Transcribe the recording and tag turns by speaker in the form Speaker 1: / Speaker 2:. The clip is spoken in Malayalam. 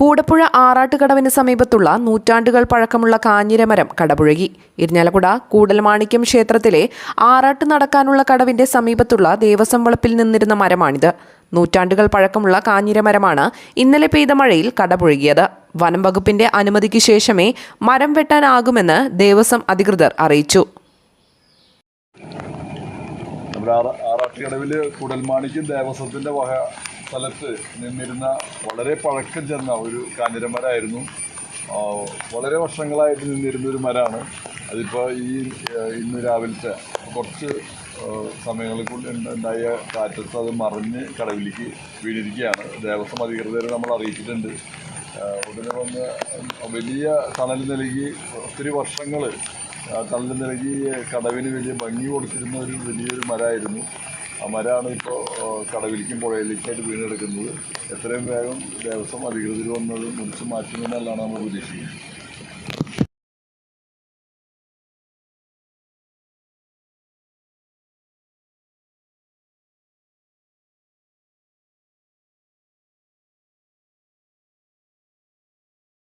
Speaker 1: കൂടപ്പുഴ ആറാട്ടുകടവിന് സമീപത്തുള്ള നൂറ്റാണ്ടുകൾ പഴക്കമുള്ള കാഞ്ഞിരമരം കടപുഴകി. ഇരിഞ്ഞാലക്കുട കൂടൽമാണിക്യം ക്ഷേത്രത്തിലെ ആറാട്ട് നടക്കാനുള്ള കടവിന്റെ സമീപത്തുള്ള ദേവസ്വം വളപ്പിൽ നിന്നിരുന്ന മരമാണിത്. നൂറ്റാണ്ടുകൾ പഴക്കമുള്ള കാഞ്ഞിരമരമാണ് ഇന്നലെ പെയ്ത മഴയിൽ കടപുഴകിയത്. വനം വകുപ്പിന്റെ അനുമതിക്ക് ശേഷമേ മരം വെട്ടാനാകുമെന്ന് ദേവസ്വം അധികൃതർ അറിയിച്ചു.
Speaker 2: നമ്മുടെ ആറ ആറാട്ടുകടവിൽ കുടൽമാണിക്യം ദേവസ്വത്തിന്റെ വക സ്ഥലത്ത് നിന്നിരുന്ന വളരെ പഴക്കം ചെന്ന ഒരു കാഞ്ഞിരമരായിരുന്നു. വളരെ വർഷങ്ങളായിട്ട് നിന്നിരുന്ന ഒരു മരമാണ് അതിപ്പോൾ ഈ ഇന്ന് രാവിലത്തെ കുറച്ച് സമയങ്ങളിൽ കൂടി ഉണ്ട- ഉണ്ടായ കാറ്റത്ത് അത് മറിഞ്ഞ് കടവിലേക്ക് വീണിരിക്കുകയാണ്. ദേവസ്വം അധികൃതരെ നമ്മൾ അറിയിച്ചിട്ടുണ്ട്. ഉടനെ വന്ന് വലിയ തണൽ നൽകി ഒത്തിരി വർഷങ്ങൾ തണൽ നൽകി കടവിന് വലിയ ഭംഗി കൊടുത്തിരുന്ന ഒരു വലിയൊരു മരമായിരുന്നു മരമാണ് ഇപ്പോൾ കടവിലേക്കും പുഴയിലേക്കായിട്ട് വീണെടുക്കുന്നത്. എത്രയും വേഗം ദേവസ്വം അധികൃതർ വന്നത് മുറിച്ച് മാറ്റുമെന്നുള്ളതാണ് നമ്മൾ പ്രതീക്ഷിക്കുന്നത്